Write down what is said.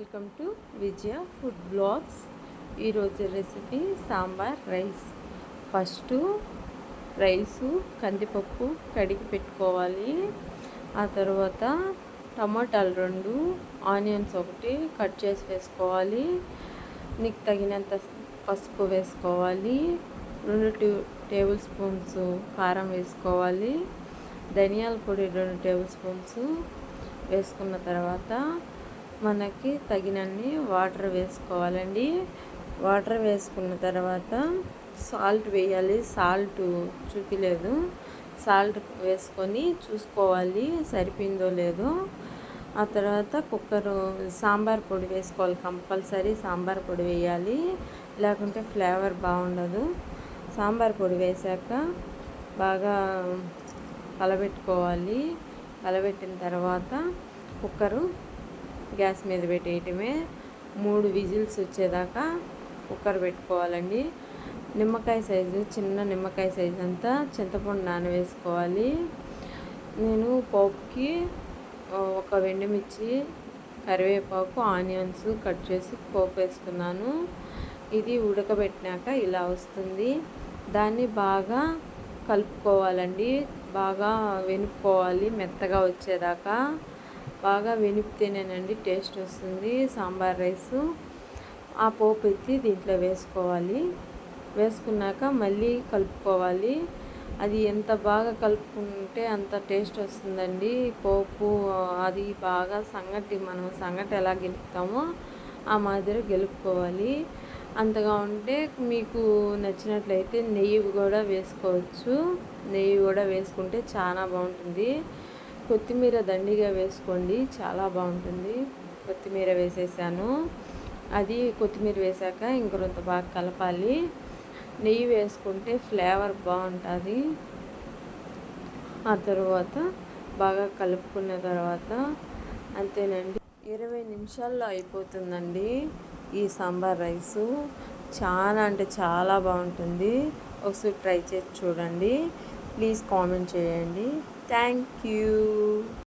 Welcome to Vijaya food blogs. ఈరోజు recipe sambar rice. First rice కందిపప్పు కడిగి పెట్టుకోవాలి. ఆ తర్వాత టమాటాలు రెండు ఆనియన్స్ ఒకటి కట్ చేసి వేసుకోవాలి. నీకు తగినంత పసుపు వేసుకోవాలి. రెండు టూ టేబుల్ స్పూన్స్ కారం వేసుకోవాలి. ధనియాల పొడి రెండు టేబుల్ స్పూన్స్ వేసుకున్న తర్వాత మనకి తగినన్ని వాటర్ వేసుకోవాలండి. వాటర్ వేసుకున్న తర్వాత సాల్ట్ వేయాలి. సాల్ట్ చూపిలేదు. సాల్ట్ వేసుకొని చూసుకోవాలి. సరిపోయిందో లేదో. ఆ తర్వాత కుక్కరు సాంబార్ పొడి వేసుకోవాలి. కంపల్సరీ సాంబార్ పొడి వేయాలి. లేకుంటే ఫ్లేవర్ బాగుండదు. సాంబార్ పొడి వేసాక బాగా కలబెట్టుకోవాలి. కలబెట్టిన తర్వాత కుక్కరు గ్యాస్ మీద పెట్టేయటమే. మూడు విజిల్స్ వచ్చేదాకా కుక్కర్ పెట్టుకోవాలండి. నిమ్మకాయ సైజు చిన్న నిమ్మకాయ సైజు అంతా చింతపండు నానవేసుకోవాలి. నేను పోపుకి ఒక వెండిమిర్చి కరివేపాకు ఆనియన్స్ కట్ చేసి పోపు వేసుకున్నాను. ఇది ఉడకబెట్టినాక ఇలా వస్తుంది. దాన్ని బాగా కలుపుకోవాలండి. బాగా వెనుక్కోవాలి మెత్తగా వచ్చేదాకా. బాగా వెనిపితేనేనండి టేస్ట్ వస్తుంది. సాంబార్ రైస్ ఆ పోపు ఎత్తి దీంట్లో వేసుకోవాలి. వేసుకున్నాక మళ్ళీ కలుపుకోవాలి. అది ఎంత బాగా కలుపుకుంటే అంత టేస్ట్ వస్తుందండి. పోపు అది బాగా సంగటి మనం సంగటి ఎలా గెలుపుతామో ఆ మాదిరి గెలుపుకోవాలి. అంతగా ఉంటే మీకు నచ్చినట్లయితే నెయ్యి కూడా వేసుకోవచ్చు. నెయ్యి కూడా వేసుకుంటే చాలా బాగుంటుంది. కొత్తిమీర దండిగా వేసుకోండి. చాలా బాగుంటుంది. కొత్తిమీర వేసేసాను. అది కొత్తిమీర వేసాక ఇంకొంత బాగా కలపాలి. నెయ్యి వేసుకుంటే ఫ్లేవర్ బాగుంటుంది. ఆ తర్వాత బాగా కలుపుకున్న తర్వాత అంతేనండి. ఇరవై నిమిషాల్లో అయిపోతుందండి ఈ సాంబార్ రైసు. చాలా అంటే చాలా బాగుంటుంది. ఒకసారి ట్రై చేసి చూడండి. ప్లీజ్ కామెంట్ చేయండి. Thank you